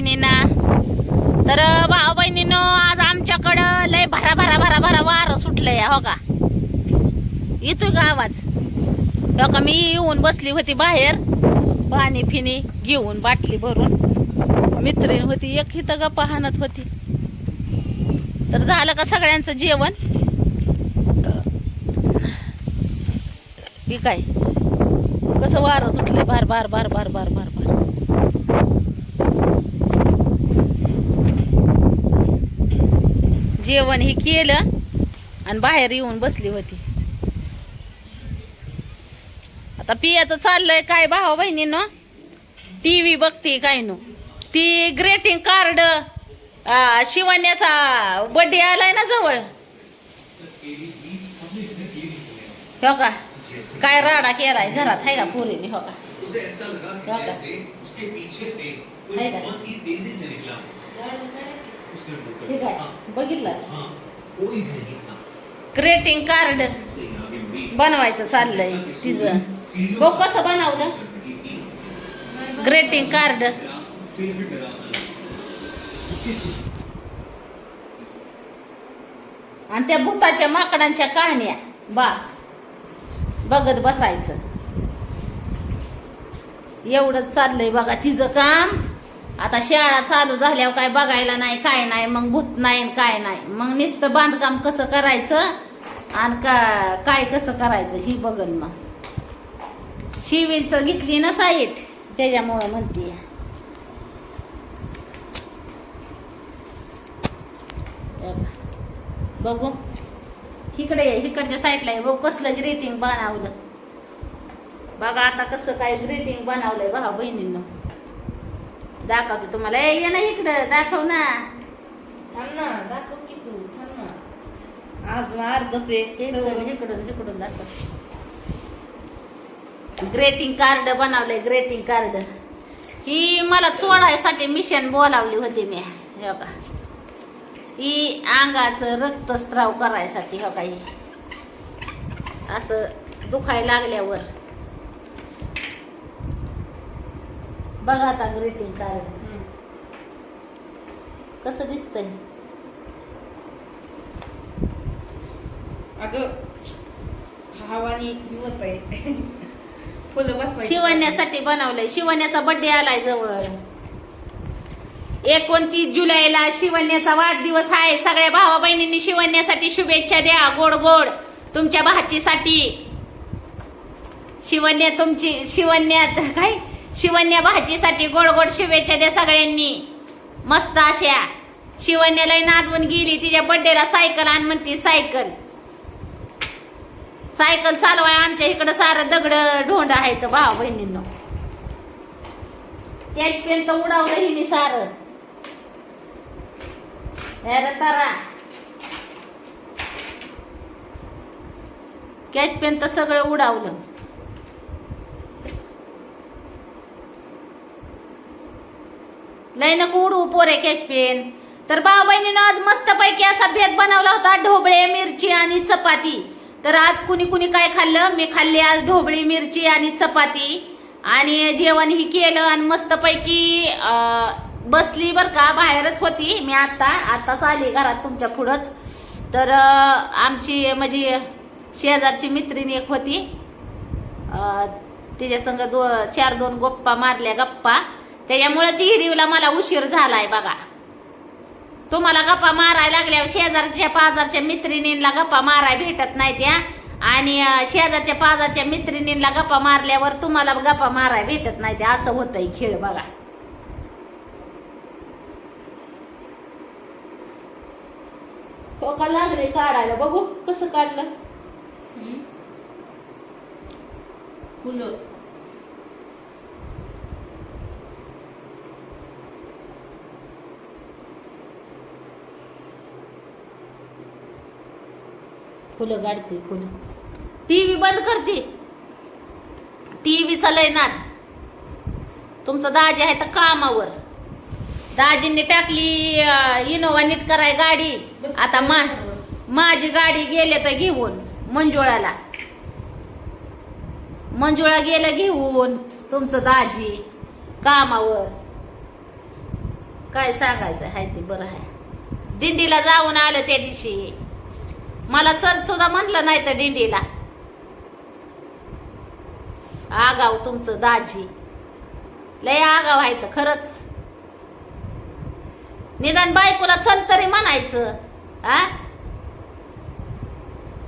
बहिणींना तर भाऊ बहिणीनं आज आमच्याकडं लय भरा भरा भरा भरा वारं सुटलंय हो का? येतोय का आवाज? हो का मी येऊन बसली होती बाहेर पाणी फिनी घेऊन बाटली भरून. मित्रीण होती एक इथं ग हाणत होती. तर झालं का सगळ्यांचं जेवण? काय? कसं वारं सुटलंय? बार बार बार बार बार बार बार. जेवण हे केलं आणि बाहेर येऊन बसली होती. आता पियाचं चाललंय काय भावा बहिणीनं? टी व्ही बघते काय नो? ती ग्रेटिंग कार्ड शिवण्याचा बर्थडे आलाय ना जवळ. हो का? काय राडा केलाय घरात आहे का पोरीने? हो का? लगा कि? ठीक आहे। बघितलं? ग्रेटिंग कार्ड बनवायचं चाललंय तिचं. बघ कसं बनवलं. ग्रेटिंग कार्ड आणि त्या भूताच्या माकडांच्या कहाण्या. बास. बघत बसायचं. एवढंच चाललंय बघा तिचं काम. आता शाळा चालू झाल्यावर काय बघायला नाही काय नाही मग भूत नाही काय नाही. मग नुसतं बांधकाम कसं करायचं आणि का काय कसं करायचं ही बघल मग. शिवीलचं घेतली ना साईट त्याच्यामुळं म्हणते. बघू. इकडे ये, इकडच्या साईडला आहे बघ कसलं ग्रेटिंग बनवलं. बघा आता कसं काय ग्रेटिंग बनवलंय बघा बहिणींना. दाखवते तुम्हाला. ए ये ना इकडं दाखव ना. थांब ना दाखव की तू थांब ना. अजून अर्धच एक इकडून इकडून इकडून दाखव. ग्रेटिंग कार्ड बनवलंय ग्रेटिंग कार्ड ही मला चोडायसाठी मिशन बोलावली होती मी. हो का ती अंगाचं रक्तस्त्राव करायसाठी हो का ही. असं दुखायला लागल्यावर. बघा आता ग्रीटिंग कार्ड हम्म. कसं दिसतंय? अगं हवानी दिवस आहे. फुलं बसवायची शिवण्यासाठी बनवलंय. शिवण्याचा बर्थडे आलाय जवळ. एकोणतीस जुलैला शिवण्याचा वाढदिवस आहे. सगळ्या भावा बहिणींनी शिवण्यासाठी शुभेच्छा द्या. गोड गोड. तुमच्या भाचीसाठी. शिवण्या तुमची शिवण्यात काय? शिवण्या भाजीसाठी गोड गोड शुभेच्छा द्या सगळ्यांनी. मस्त अशा. शिवण्याला नादवून गेली तिच्या बड्डेला सायकल आण म्हणती सायकल. सायकल चालवाय आमच्या इकडं सारं दगड ढोंड आहेत भावा बहिणींनो. कॅच पेन तर उडावलं हिने सारं. अरे तारा. कॅच पेन तर सगळं उडावलं. लय नको उडवू पोरे पेन तर भाऊ बहिणीनं आज मस्तपैकी असा भेद बनवला होता ढोबळे मिरची आणि चपाती. तर आज कुणी कुणी काय खाल्लं? मी खाल्ली आज ढोबळी मिरची आणि चपाती. आणि जेवण ही केलं आणि मस्तपैकी बसली बर का बाहेरच होती मी आता आताच आली घरात तुमच्या पुढंच. तर आमची म्हणजे शेजारची मैत्रीण एक होती. तिच्या संग दो चार दोन गप्पा मारल्या गप्पा. त्याच्यामुळे हिरीवला मला उशीर झालाय बघा. तुम्हाला गप्पा मारायला लागल्यावर शेजारच्या पाजारच्या मैत्रिणींना गप्पा माराय भेटत नाही त्या. आणि अं, शेजारच्या पाजारच्या मैत्रिणींना गप्पा मारल्यावर तुम्हाला गप्पा माराय भेटत नाही त्या. असं होतंय खेळ बघा. हो का लागले काढायला. बघू कसं काढलं. फुलं. फुलं काढते फुलं. टीव्ही बंद करते. टीव्हीचा लय नाद तुमचं दाजी आहे तर कामावर. दाजींनी टाकली इनोवा नीट कराय गाडी. आता मा माझी गाडी गेले तर घेऊन मंजुळाला. मंजुळा गेलं घेऊन तुमचं दाजी कामावर. काय सांगायचं हाय ते बरं आहे दिंडीला जाऊन आलं त्या दिवशी. मला चल सुद्धा म्हणलं नाही तर दिंडीला. आगाव तुमचं दाजी. लय आगाव आहे तर खरंच. निदान बायकोला चल तरी म्हणायचं आ?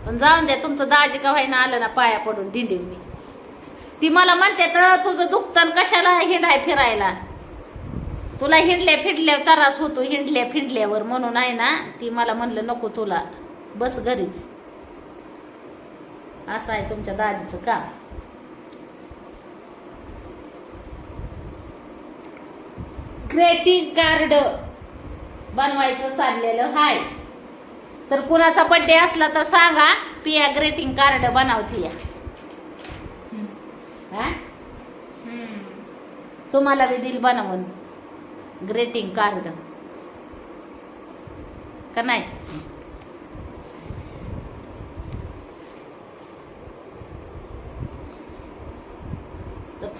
पण जाऊन द्या तुमचं दाजी का व्हायना आलं ना पाया पडून दिंडीवनी. ती मला म्हणते तर तुझं दुखतन कशाला हिंडाय फिरायला? तुला हिंडल्या फिरल्या त्रास होतो हिंडल्या फिंडल्यावर म्हणून आहे ना ती मला म्हणलं नको तुला. बस घरीच. असं आहे तुमच्या दाजीचं काम. ग्रेटिंग कार्ड बनवायचं चाललेलं हाय. तर कुणाचा बड्डे असला तर सांगा पिया ग्रेटिंग कार्ड बनवतीय. तुम्हाला बी दिल बनवून. ग्रेटिंग कार्ड का नाही?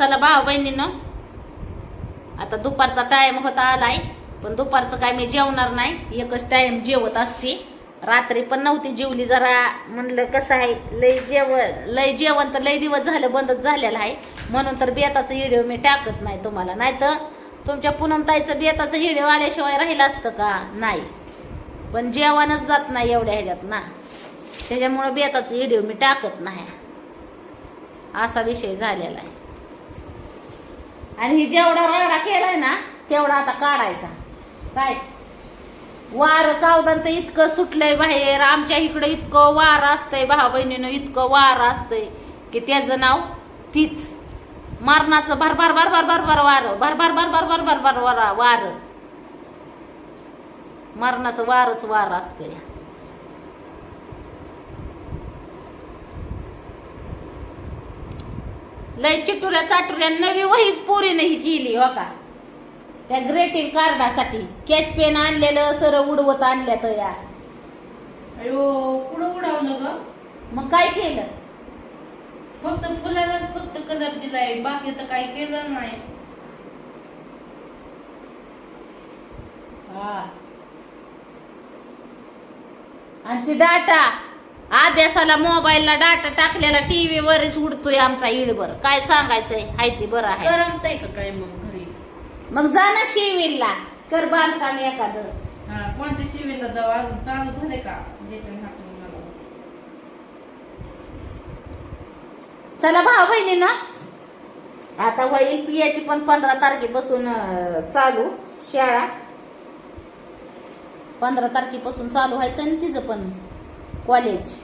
चला भाऊ बहिणीनं. आता दुपारचा टाईम होता आलाय पण दुपारचं काय मी जेवणार नाही. एकच टाईम जेवत असते. रात्री पण नव्हती जेवली जरा. म्हणलं कसं आहे लय जेवण लय जेवण तर लय दिवस झालं बंदच झालेलं आहे. म्हणून तर बेताचं व्हिडिओ मी टाकत नाही तुम्हाला. नाही तर तुमच्या पूनमताईचं बेताचं व्हिडिओ आल्याशिवाय राहिलं असतं का? नाही. पण जेवणच जात नाही एवढ्या ह्याच्यात ना. त्याच्यामुळं बेताचं व्हिडिओ मी टाकत नाही. असा विषय झालेला आहे. आणि ही जेवढा राडा केलाय ना तेवढा आता काढायचा काय वार कावदान तर इतकं सुटलंय बाहेर आमच्या इकडं इतकं वार असतंय भावा बहिणीनं इतकं वार असतंय की त्याचं नाव तीच मारणाचं भर भर भर भर भर भर वार भर भर भर भर भर भर भर वार मरणाचं वारच वार असतंय लय चिटुऱ्या चाटुऱ्या नवी वहीच पोरीने ही केली हो का? त्या ग्रेटिंग कार्डासाठी. कॅच पेन आणलेलं सर उडवत आणल्या तर या. अयो कुठं उडावलं ग? मग काय केलं? फक्त फुलालाच फक्त कलर दिलाय बाकी तर काही केलं नाही. हा. आणि ती डाटा अभ्यासाला मोबाईलला डाटा टाकलेला टीव्ही वरच उडतोय आमचा इडभर काय सांगायचंय? हाय ती बरं आहे. करमतय का काय मग घरी? मग जा ना शिविरला कर बांधकाम एखादं. हा कोणत्या शिवेला जाऊ? अजून चालू झाले का? देते हातून मला. चला भाऊ बहिणी ना. आता होईल पियाची पण पंधरा तारखेपासून अं, चालू शाळा. पंधरा तारखेपासून चालू व्हायचं आणि तिचं पण. कॉलेज.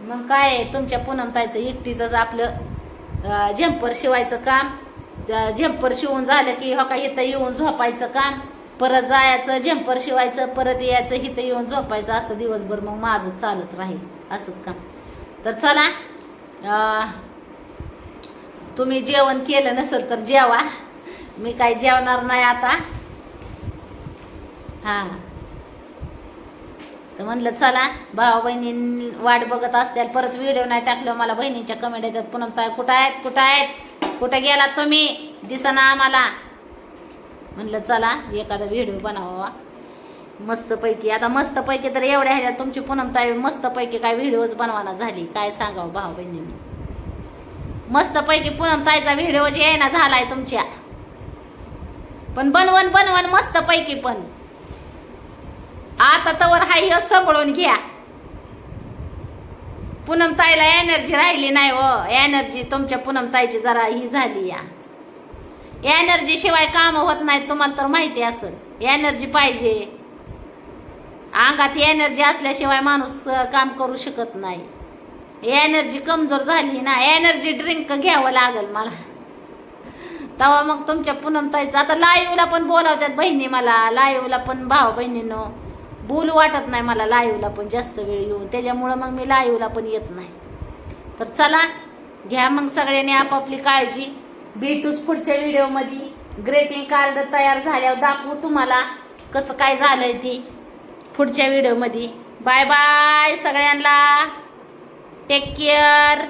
मग काय आहे, तुमच्या पूनमताईचं एकटीच आपलं झेंपर शिवायचं काम. झेंपर शिवून झालं की हो का इथं येऊन झोपायचं काम. परत जायचं झेंपर शिवायचं परत यायचं इथं येऊन झोपायचं असं दिवसभर मग माझं चालत राहील असंच काम. तर चला तुम्ही जेवण केलं नसेल तर जेवा. मी काही जेवणार नाही आता. हा. तर म्हणलं चला भाऊ बहिणी वाट बघत असतील परत व्हिडिओ नाही टाकलं मला बहिणीच्या कमेंट येतात पुन्हा कुठं आहेत? कुठं आहेत? कुठं गेलात तुम्ही? दिसना आम्हाला. म्हणलं चला एखादा व्हिडिओ बनवावा. मस्तपैकी आता मस्तपैकी तर एवढ्या ह्याच्यात तुमची पूनम ताई मस्तपैकी काय व्हिडिओज बनवाना झाली. काय सांगावं भाऊ बहिणींनी? मस्तपैकी पूनम ताईचा व्हिडिओ जे आहे ना झालाय तुमच्या. पण बनवण बनवण मस्तपैकी पण. आता तवर हाय सांभाळून घ्या. पूनम ताईला एनर्जी राहिली नाही हो. व एनर्जी तुमच्या पूनम ताईची जरा ही झाली या. एनर्जी शिवाय काम होत नाहीत तुम्हाला तर माहिती असेल. एनर्जी पाहिजे. अंगात एनर्जी असल्याशिवाय माणूस काम करू शकत नाही. एनर्जी कमजोर झाली ना एनर्जी ड्रिंक घ्यावं लागेल मला. तेव्हा मग तुमच्या पूनम ताईचं आता लाईव्हला पण बोलावतात बहिणी मला. लाईव्हला पण भाव बहिणीनं बोलू वाटत नाही मला लाईव्हला पण जास्त वेळ येऊन. त्याच्यामुळं मग मी लाईव्हला पण येत नाही. तर चला घ्या मग सगळ्यांनी आपापली काळजी. भेटूच पुढच्या व्हिडिओमध्ये ग्रेटिंग कार्ड तयार झाल्यावर दाखवू तुम्हाला कसं काय झालंय ते पुढच्या व्हिडिओमध्ये बाय बाय सगळ्यांना. Take care